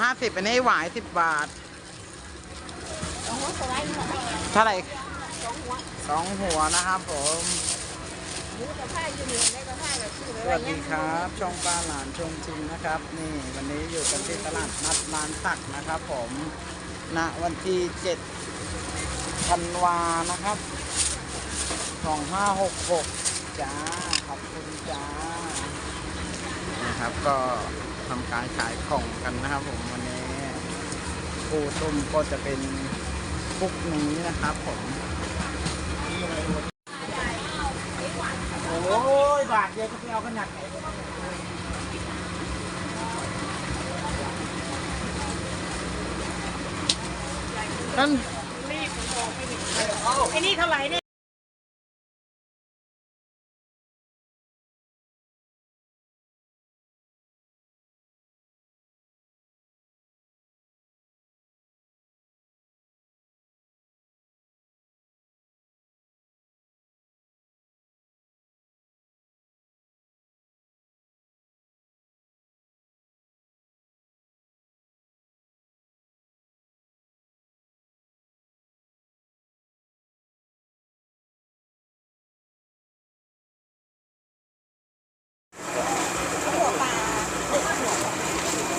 ห้าสิบอันนี้หวายสิบบาทสองหัวสไลด์หมดเท่าไหร่สองหัวสองหัวนะครับผมหมูกระเพราอยู่นี่ได้กระเพราแบบชื่อสอะไรวัสดีเงี้ยครับช่องป้าหลานชมจริงนะครับ นี่วันนี้อยู่กันที่ตลาดนัดลานตักนะครับผมณวันที่7ธันวานะครับ2566จ้าขอบคุณจ้านะครับก็ ทำการขายของกันนะครับผมวันนี้ปูต้มก็จะเป็นพวกนี้นะครับผมโอ้ยบาทเดียวก็ไปเอาขนาดไหนนั่นไอ้นี่เท่าไหร่เนี่ย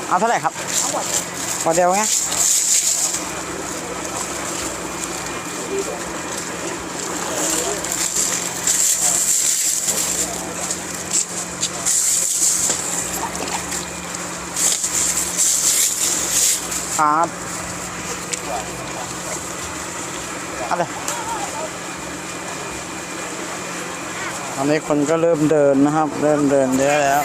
เอาเท่าไหร่ครับพอเดียวไงครับเอาเลยตอนนี้คนก็เริ่มเดินนะครับ เริ่มเดินเยอะแล้ว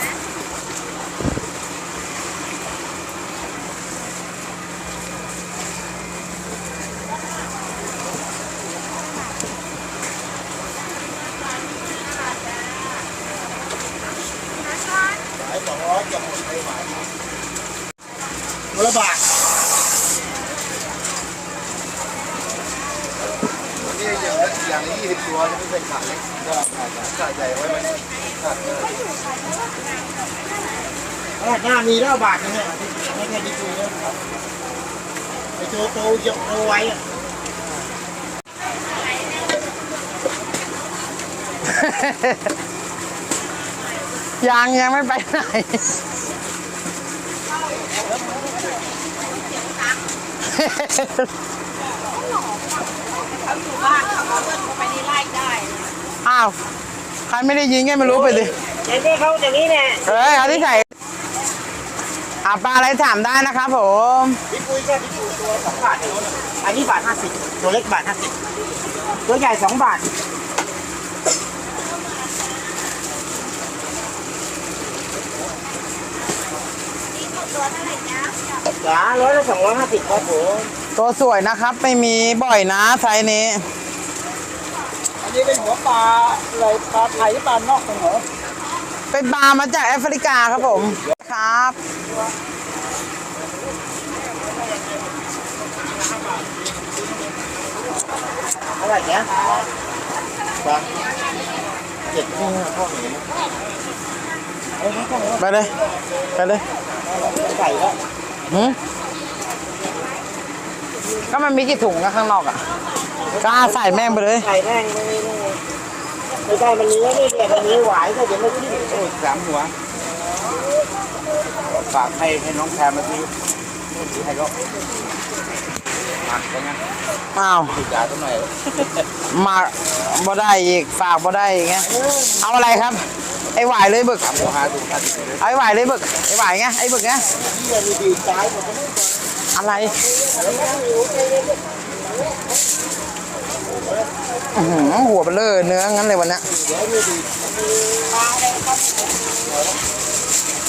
ละบาทนี่อย่างละอย่าง ละยี่สิบตัวจะไม่เป็นขาเล็กก็ขาใหญ่ไว้มันขาดเลยหน้ามีแล้วบาทนึงเนี่ยไม่ใช่ที่คุยนะครับไอ้โจโตเยอะโตไว้อะยังยังไม่ไปไหนเขาอยู่บ้านเขาเอาเงินเขาไปในไร่ได้นะ อ้าว ใครไม่ได้ยิงก็ไม่รู้ไปดิอย่างนี้เขาอย่างนี้เนี่ยเอ้ยเอาที่ใส่อ่าปลาอะไรถามได้นะครับผมพี่คุยแค่พี่คุยตัวสองบาทเองอันนี้บาทห้าสิบตัวเล็กบาทห้าสิบตัวใหญ่สองบาทจ๋าร้อยละสองร้อยห้าสิบครับผมตัวสวยนะครับ ไม่มีบ่อยนะไซส์นี้อั นนี้เป็นหัวปลาอะไรปลาไทยหรือปลานอกตรงเหรอเป็นปลามาจากแอฟริกาครับผม ครับเท่าไหร่เนี้ยปลาเจ็ดนี่พ่อหนูเอ้ยไม่ต้องแล้วไปเลย ไปเลยใส่แล้วหืมก็มันมีกี่ถุงนะข้างนอกอะ กล้าใส่แม่งไปเลย ใส่แม่งไม่ไม่ไม่ได้มันนี้นี่เดี๋ยวมันนี้หวายก็เดี๋ยวไม่ขึ้นโอ้ยสามหัวฝากให้ให้น้องแพรมาซื้อซื้อให้ก็หักไปงั้นอ้าวติดยาสักหน่อยมาบ่ได้อีกฝากบ่ได้อีกไงเอาอะไรครับ ไอ้หวายเลยบึกสามหัวหาดูท่านเลยเอาไอ้หวายเลยบึกไอ้หวายไงไอ้บึกไงที่ยังมีดีใจหมดเลยอะไร อื้อหือหัวเบลอเนื้องั้นเลยวันเนี้ย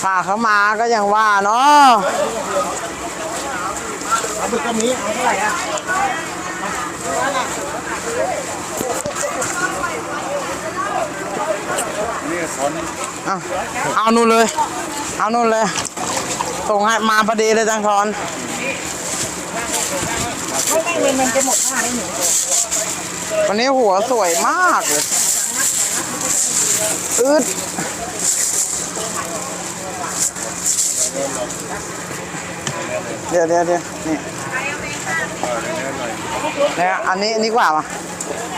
พาเขามาก็ยังว่าเนาะเอาบึกก็มีเอาเท่าไหร่อะนี่สอนเอาเอานู่นเลย เอานู่นเลยส่งให้มาพอดีเลยจังทอน ไม่ไม่มันจะหมดห้าได้หนูวันนี้หัวสวยมากเลยอืดดี๋ยวเดี๋ยวเดี๋ยวนี่เนี่ยอันนี้อันนี้กว่าปะ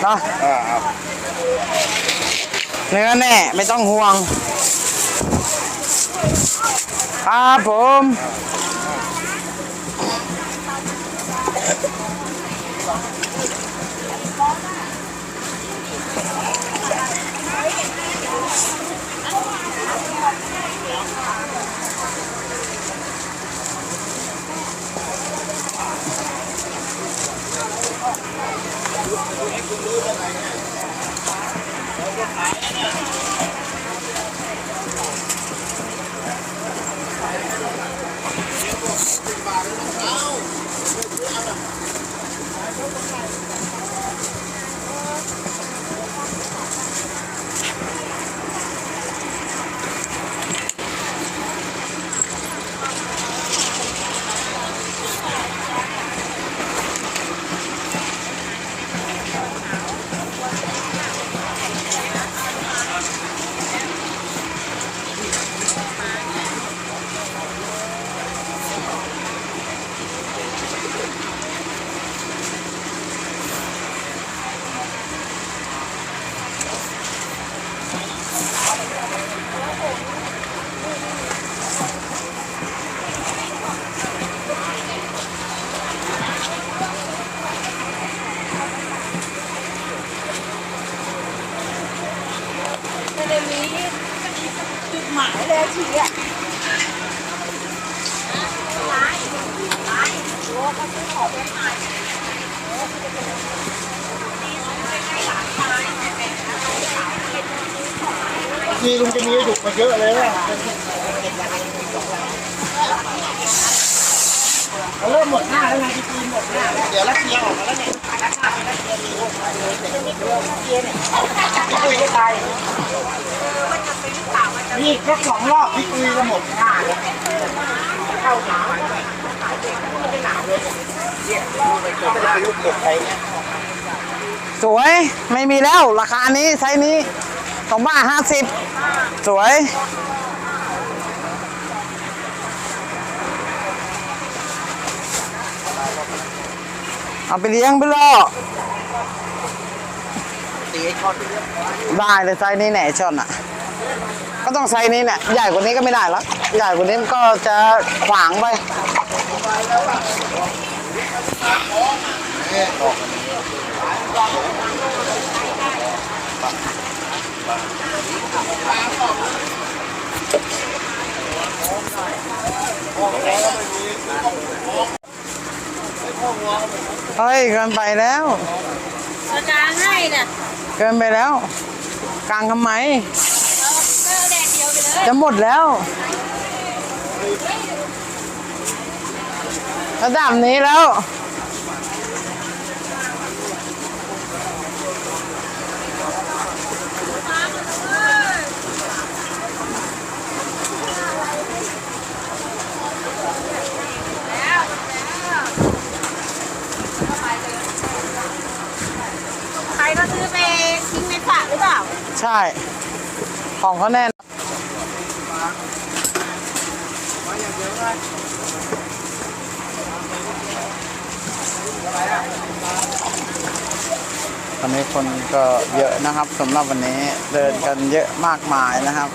เนาะอ่าครับเนื้อแน่ไม่ต้องห่วงครับผมไม่ เราก็ขาย คอะไรเลยไม่รู้ว่ายนี่ยพี่คุยก็ตายนี่แค่สองรอบพี่คุยก็หมดหน้าแล้วเข้าหนาวไม่ได้หนาวเลยเนี่ยไม่ได้ลูกกบไปเนี่ยสวยไม่มีแล้ว ราคานี้ไซส์นี้สองบาทห้าสิบสวยเอาไปเลี้ยงไปล่อ ตีไอ้ช็อตไปเรื่อยได้เลยไซส์นี้แหน่ชอนอะ ก็ต้องไซส์นี้แหละใหญ่กว่านี้ก็ไม่ได้แล้วใหญ่กว่านี้ก็จะขวางไปเฮ้ยเกินไปแล้วจะกลางให้น่ะ เกินไปแล้วกลางทำไมเอาแดดเดียวไปเลยจะหมดแล้วระดับนี้แล้ว ใครก็ซื้อไปทิ้งในสระหรือเปล่า ใช่ ของเขาแน่นตอนนี้คนก็เยอะนะครับสำหรับวันนี้เดินกันเยอะมากมายนะครับ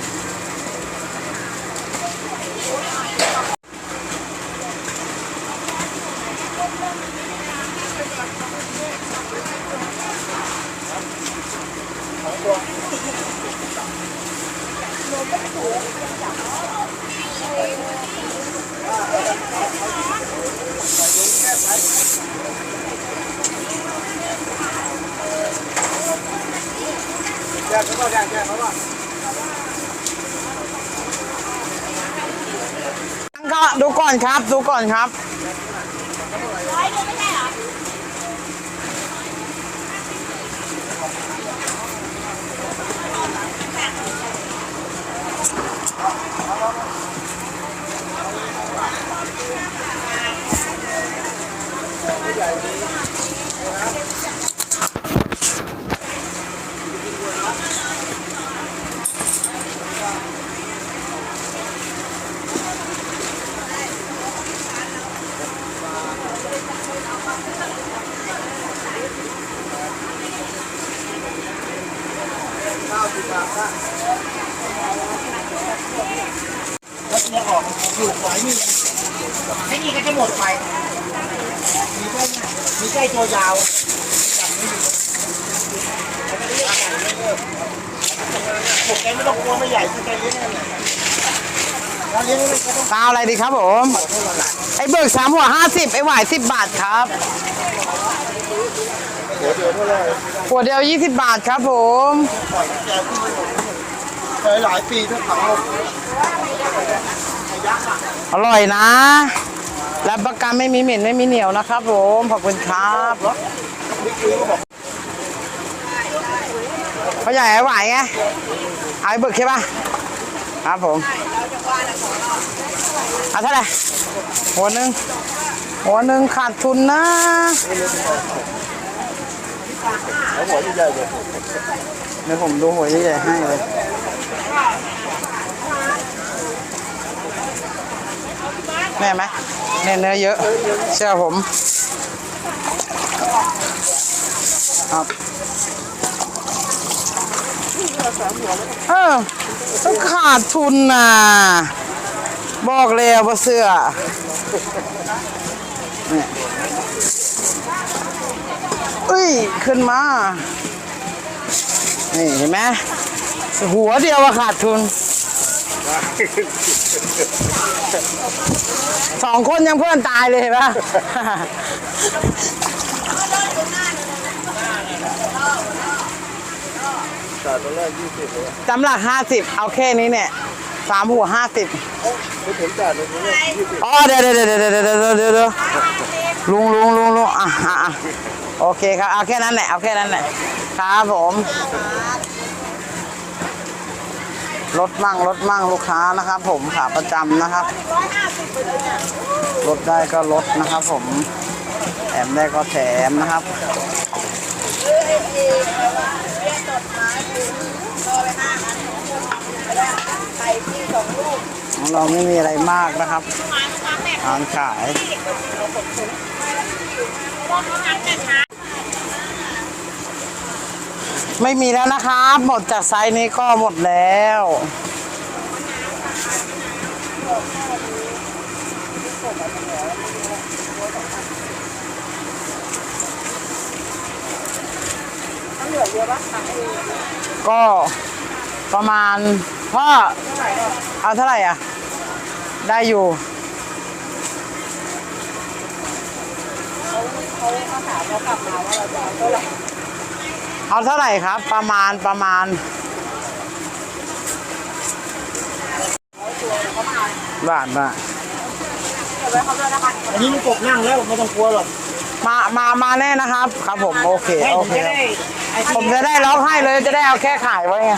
กเขาก็ดูก่อนครับ ดูก่อนครับร้อยเดียวไม่ได้เหรอ ข้าวสิบบาแล้วเนื้อออกอยู่หอยนี่ไอ้นี่ก็จะหมดไป มีไกล้มีไกล้ตัวยาวจับไม่อยู่ผมแกไม่ต้องกลัวไม่ใหญ่คือแกเลี้ยงนั่นแหลเลี้ยงกาวอะไรดีครับผม ไอ้เบิกสามหัวห้าสิบไอ้หวายสิบบาทครับ หัวเดียวเท่าไหร่หัวเดียวยี่สิบบาทครับผม ปล่อยแกที่เคยหลายปีถ้าขังลงอร่อยนะ รับประกันไม่มีเหม็นไม่มีเหนียวนะครับผม ขอบคุณครับเขาใหญ่ไอ้หวายไงเอาไอ้เบิกใช่ปะครับผมเอาเท่าไหร่หัวหนึ่งหัวหนึ่งขาดทุนนะ แล้วหัวใหญ่เลยเดี๋ยวผมดูหัวใหญ่ๆให้เลยแน่ไหมเนื้อเนื้อเยอะ เชื่อผม ครับเออต้องขาดทุนน่ะ บอกแล้วว่าเสื้อเนี่ย อุ้ย ขึ้นมา นี่เห็นไหมหัวเดียวขาดทุน สองคนยังเพื่อนตายเลยเห็นปะจำหลักห้าสิบเอาแค่นี้เนี่ยสามหัวห้าสิบไม่ถึงจ่ายวยอ๋อเดี๋ยวเดี๋ยวเดี๋ยวเดี๋ยวเดี๋ยวลุงลุงลุงลุงอะอะ โอเคครับ เอาแค่นั้นแหละ เอาแค่นั้นแหละ ครับผมลดมั่งลดมั่งลูกค้านะครับ ผมขาประจำนะครับ ลดได้ก็ลดนะครับผมแถมได้ก็แถมนะครับของเราไม่มีอะไรมากนะครับร้านขาย ไม่มีแล้วนะครับ หมดจากไซส์นี้ก็หมดแล้วก็ประมาณพ่อเอาเท่าไหร่อะ ได้อยู่เอาเท่าไหร่ ครับ ประมาณประมาณบาทบาทอันนี้มันกบนั่งแล้วไม่ต้องกลัวหรอกมามามาแน่นะครับ ครับผมโอเคให้โอผมเคจะได้ไอ้ผมจะได้ร้องให้เลยจะได้เอาแค่ขายไว้ไง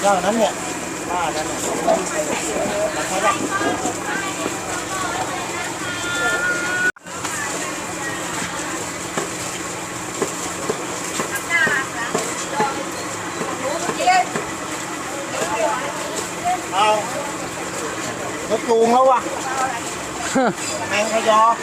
เรื่องนั้นเนี่ยป้านั้นเนี่ย không. Nó chuông lắm quá ăn hay do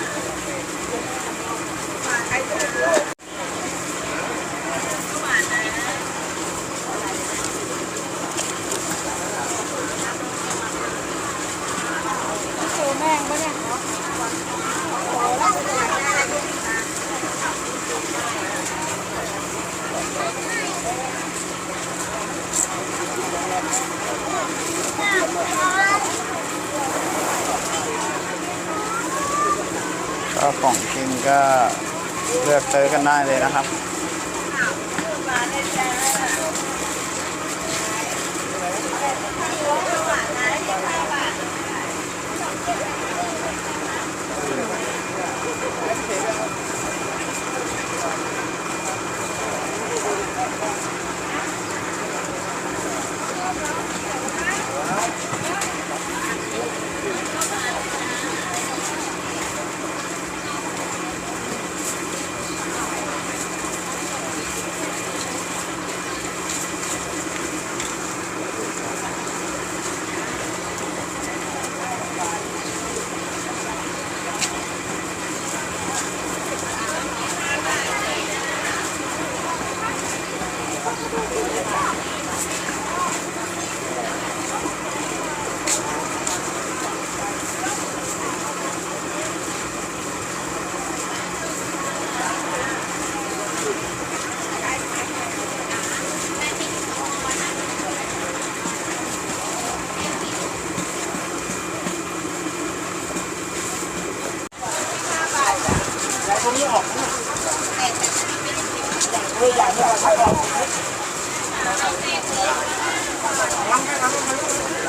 ก็เลือกซื้อกันได้เลยนะครับ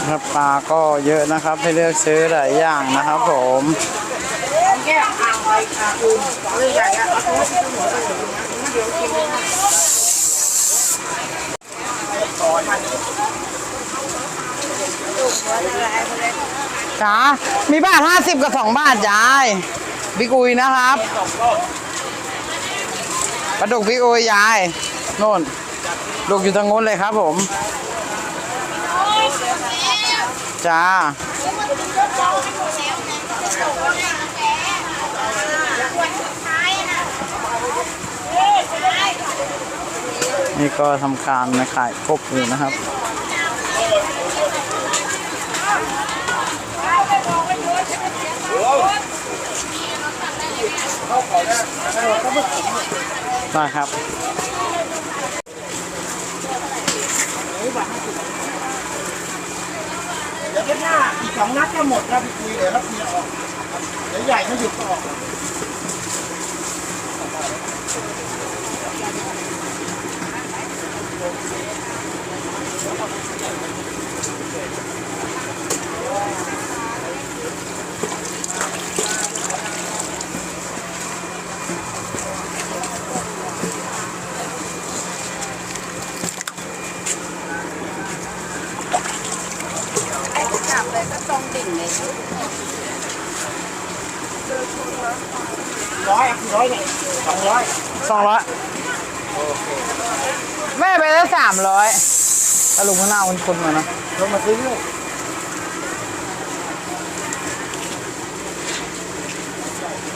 ครับปลาก็เยอะนะครับให้เลือกซื้อหลายอย่างนะครับผมแก้อ่างไปลาตัวที่หัวไปถึงเดี๋ยวกินเลยนะต่อมันจ๋ามีบาทห้าสิบกับสองบาทยายบิ๊กอุยนะครับปลาดุกบิ๊กอุยยายโน่นดุกอยู่ทางโน้นเลยครับผม จ้านี่ก็ทำการขายครบอยู่นะครับ ได้ครับ ดี๋ยวหน้าอีกสองนัดจะหมดแล้วพี่คุยเดี๋ยวรับเคลียร์ออกเดี๋ยวใหญ่ไม่หยุดก็ออกจับ ตรงดิ่งเลยร้อยอะคือร้อยเนี่ยสองร้อยสองร้อยแม่ไปได้สามร้อยตะลุงข้างหน้าคุณคุณมานะลงมาซื้อเลย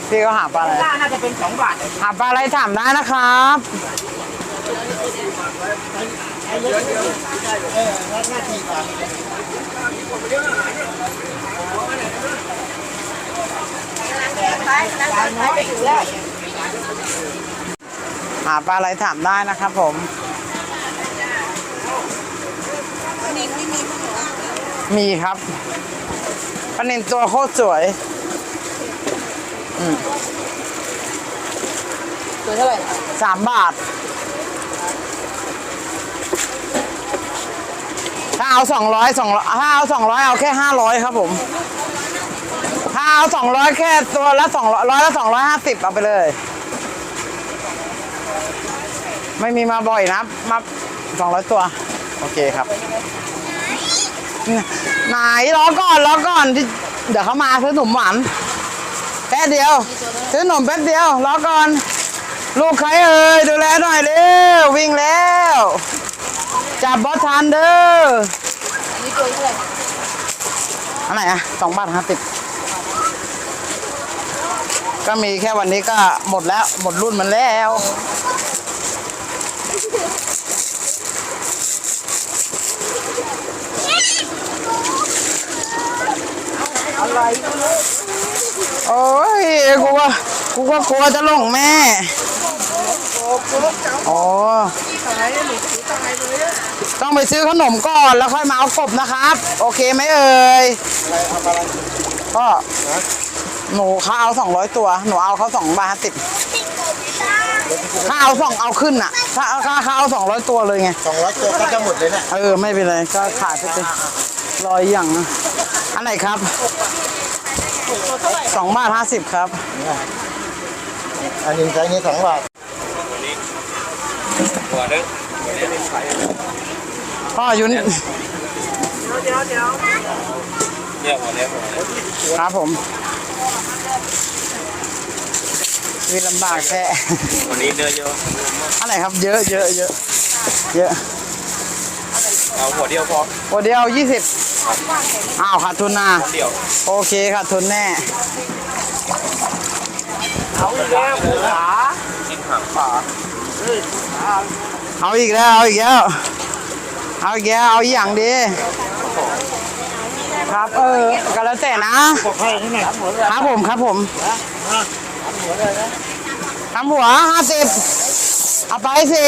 พี่ก็หาปลาอะไรหน้าน่าจะเป็นสองบาทเลยหาปลาอะไรถามได้นะครับเออหน้าทีกว่า หาปลาอะไรถามได้นะครับผมนี่ไม่มีมั้งเหรอมีครับปลาเนินตัวโคตรสวยอืมตัวเท่าไหร่สามบาท ถ้าเอาสองร้อยสองถ้าเอาสองร้อยเอาแค่ห้าร้อยครับผม ถ้าเอาสองร้อยแค่ตัวละสองร้อยละสองร้อยห้าสิบเอาไปเลย ไม่มีมาบ่อยนะมาสองร้อยตัว โอเคครับไหนรอก่อนรอก่อนเดี๋ยวเขามาซื้อขนมหวานแป๊บเดียว ซื้อขนมแป๊บเดียวรอก่อน ลูกใครเอ่ยดูแลหน่อยเร็ววิ่งแล้ว จับบอสทันเด้อนนี้ตัวเท่าไหร่อันไหนอะสองบาทห้าสิบก็มีแค่วันนี้ก็หมดแล้วหมดรุ่นมันแล้วอะไรโอ้ยกูว่ากูก็กลัวจะหลงแม่โอ้โหเจ้าอ๋อตายหนูตายเลยอะ ต้องไปซื้อขนมก่อนแล้วค่อยมาเอากบนะครับ โอเคไหมเอ่ยอะไรเอาอะไรก็หนูเขาเอาสองร้อยตัว หนูเอาเขาสองบาทสิบถ้าเอาสองเอาขึ้นอะ ถ้าถ้าเขาเอาสองร้อยตัวเลยไงสองร้อยตัวก็จะหมดเลยนะเออไม่เป็นไรก็ขายไปสิรอยอย่างนะอันไหนครับสองบาทห้าสิบครับ อันนี้ใช้นี้สองบาทหัวนึง พ่ออยู่นี่เนี่ยหัวเนี้ยหัวเนี้ยครับผมชีวิตลำบากแค่วันนี้เนื้อเยอะอันไหนครับเยอะเยอะเยอะเยอะเอาหัวเดียวพอโอเดียวยี่สิบอ้าวขาดทุนนะหัวเดียวโอเคขาดทุนแน่เอาอีกแล้วขากินหางปลาเอาอีกแล้วเอาอีกแล้ว เอาอีกแล้วเอาอีกอย่างดี ครับเออก็แล้วแต่นะ บอกให้ที่ไหนหมดเลยครับผมครับผมหัวเลยนะทำหัวห้าสิบเอาไปสิ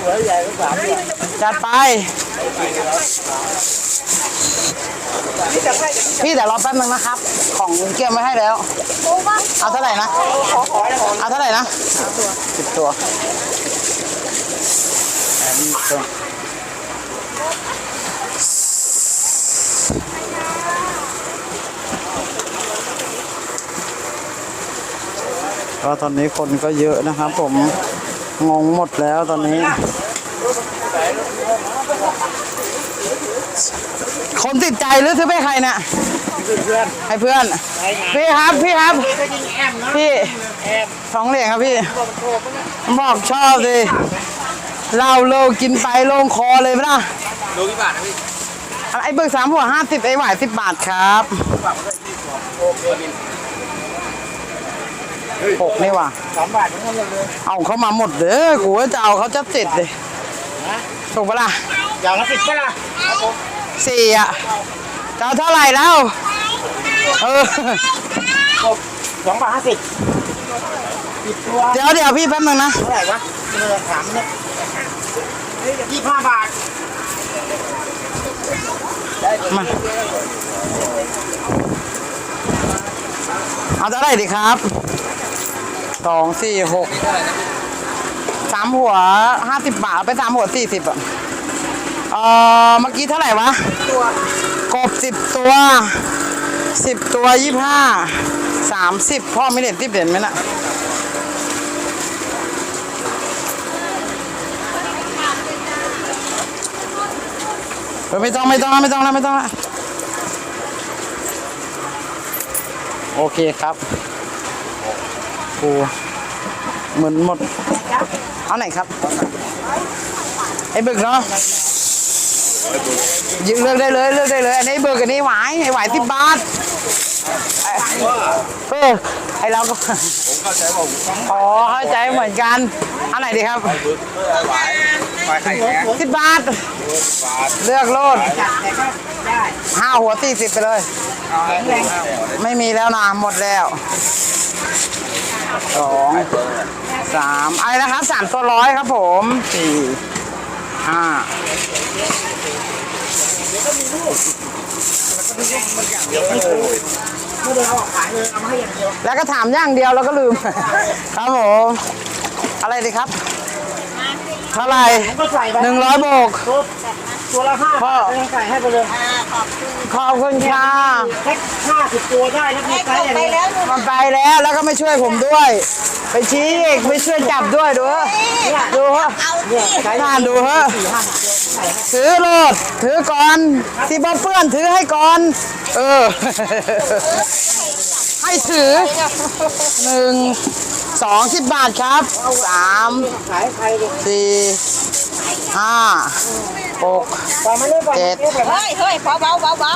หัวใหญ่ก็สามเนี่ยจัดไปนี่จะให้เดี๋ยวพี่แต่รอแป๊บนึงนะครับ ของเกี่ยมไว้ให้แล้ว เอาเท่าไหร่นะ ขอขอนะขอเอาเท่าไหร่นะสิบตัว อันนี้ตัวก็ตอนนี้คนก็เยอะนะครับ ผมงงหมดแล้วตอนนี้ คนติดใจหรือซื้อไปใครน่ะเพื่อนให้เพื่อน พี่ครับ พี่ครับ พี่สองเหรียญครับพี่บอกชอบสิ เหล้าโลกินไปลงคอเลยไหมล่ะดูกี่บาทนะพี่อะไรไอ้เบิกสามหัวห้าสิบไอ้หวายสิบบาทครับหกนี่ว่ะสามบาททั้งหมดเลยเอาเขามาหมดเด้อกูว่าจะเอาเขาจะเจ็ดเลยถูกปะล่ะอย่างละสิบใช่ไหมสี่อะจะเอาเท่าไหร่แล้วเออสองบาทห้าสิบสิบตัวเดี๋ยวเดี๋ยวพี่แป๊บนึงนะเท่าไหร่วะ เงินถามเนี่ยยี่ห้าบาท มา เอาเท่าไหร่ดีครับสองสี่หกสามหัวห้าสิบบาทเอาไปสามหัวสี่สิบอะเออเมื่อกี้เท่าไหร่วะตัวกบสิบตัวสิบตัวยี่ห้าสามสิบพ่อไม่เด็ดทิบเด่นไหมน่ะเไม่ต้องไม่ต้องไม่ต้องแล้วไม่ต้องละโอเคครับกูเหมือนหมด เอาไหนครับไอ้บึกเนาะยืนเลือกได้เลยเลือกได้เลยอันนี้บึกอันนี้หวายไอ้หวายสิบบาทเออไอ้เราก็ผมเข้าใจว่าผมต้องอ๋อเข้าใจเหมือนกันเอาไหนดีครับบึกเพื่อไว้ไว้ไข่แข็งสิบบาทบาท เลือกโลดจัดแต่ก็ได้ห้าหัวสี่สิบไปเลย แรงไม่มีแล้วนะหมดแล้วสองสามไอะไรนะครับสามตัวร้อยครับผมสี่ห้าไม่ได้เอาออกขายเลยเอามาให้อย่างเดียวแล้วก็ถามอย่างเดียวแล้วก็ลืม ครับผม อะไรดีครับ เท่าไหร่ผมก็ใส่ไปหนึ่งร้อยโบก ตัวตัวละห้าพ่อบาทใส่ให้ไปเลยขอบคุณค่ะแค่ห้าสิบตัวได้แล้วมีไซส์อย่างไปนี้แล้วหนูมันไปแล้วแล้วก็ไม่ช่วยผมด้วย ไปชี้อีกไม่ช่วยจับด้วยดูเถอะดูเถอะเอาเนี่ยสิไซส์น่าดูเถอะสี่ห้าสิบตัวใส่ให้ถือโลดถือก่อนสิบเปื้อนถือให้ก่อน เออ ให้ถือหนึ่ง สองสิบบาทครับสามขายใครเลยสี่ห้าหกปล่อยมาเลยปล่อยเจ็ดมาเลยปล่อยมาเฮ้ยเฮ้ยเบาเบาเบาเบา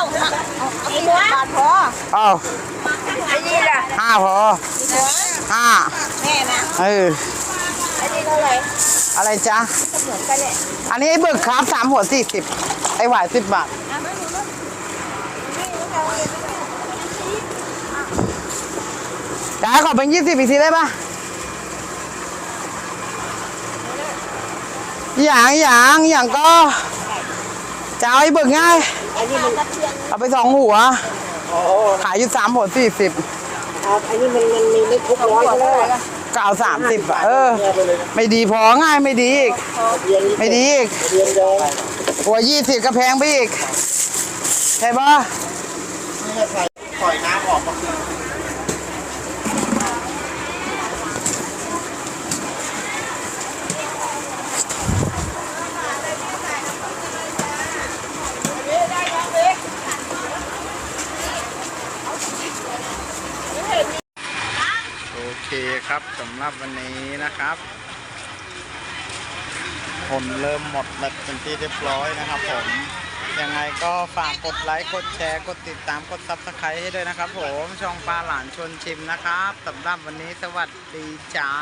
เอาอีกบาทพอเอ้าไอ้นี่ล่ะห้าพอห้าแม่นะเออไอ้นี่เท่าไหร่อะไรจ๊ะเหมือนกันเนี่ยอันนี้ไอ้เบิกครับสามหัวสี่สิบไอ้หวายสิบบาทอะไม่รู้นะนี่เอาเองจ่ายขอเป็นยี่สิบอีกทีได้ปะ อย่างอย่างอย่างก็จะเอาไอ้เบิกง่ายอ้นี่มันเอาไปสองหัว อ๋อขายอยู่สามหัวสี่สิบอาไอ้นี่มันมันมีไม่ครบร้อยใช่ไหมก็เอาสามสิบอะเออ ไม่ดีพอง่ายไม่ดีอีก ไม่ดีอีกหัวยี่สิบก็แพงไปอีก ใช่ปะปล่อยน้ำออกมาคือเคครับสำหรับ วันนี้นะครับผมเริ่มหมดแบบเป็นที่เรียบร้อยนะครับผมยังไงก็ฝากกดไลค์กดแชร์กดติดตามกดซับสไครต์ให้ด้วยนะครับผมช่องปลาหลานชวนชิมนะครับสำหรับวันนี้สวัสดีจ้า